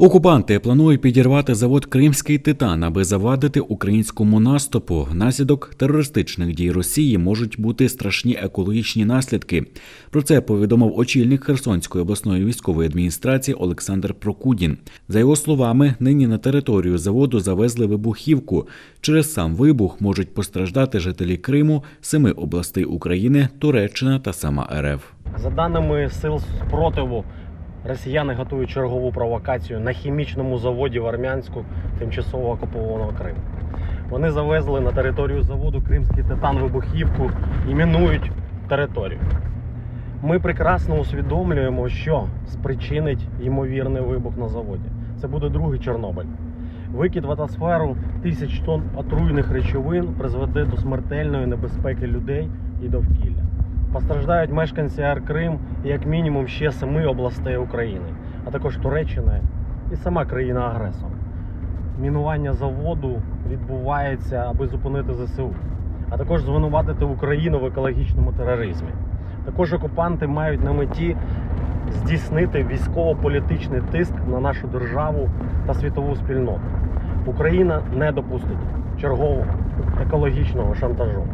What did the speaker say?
Окупанти планують підірвати завод Кримський титан, аби завадити українському наступу. Внаслідок терористичних дій Росії можуть бути страшні екологічні наслідки. Про це повідомив очільник Херсонської обласної військової адміністрації Олександр Прокудін. За його словами, нині на територію заводу завезли вибухівку. Через сам вибух можуть постраждати жителі Криму, семи областей України, Туреччина та сама РФ. За даними сил спротиву, росіяни готують чергову провокацію на хімічному заводі в Армянську тимчасово окупованого Криму. Вони завезли на територію заводу Кримський титан вибухівку і мінують територію. Ми прекрасно усвідомлюємо, що спричинить ймовірний вибух на заводі. Це буде другий Чорнобиль. Викид в атмосферу тисяч тонн отруйних речовин призведе до смертельної небезпеки людей і довкілля. Постраждають мешканці Ар Крим і як мінімум ще семи областей України, а також Туреччина і сама країна-агресор. Мінування заводу відбувається, аби зупинити ЗСУ, а також звинуватити Україну в екологічному тероризмі. Також окупанти мають на меті здійснити військово-політичний тиск на нашу державу та світову спільноту. Україна не допустить чергового екологічного шантажу.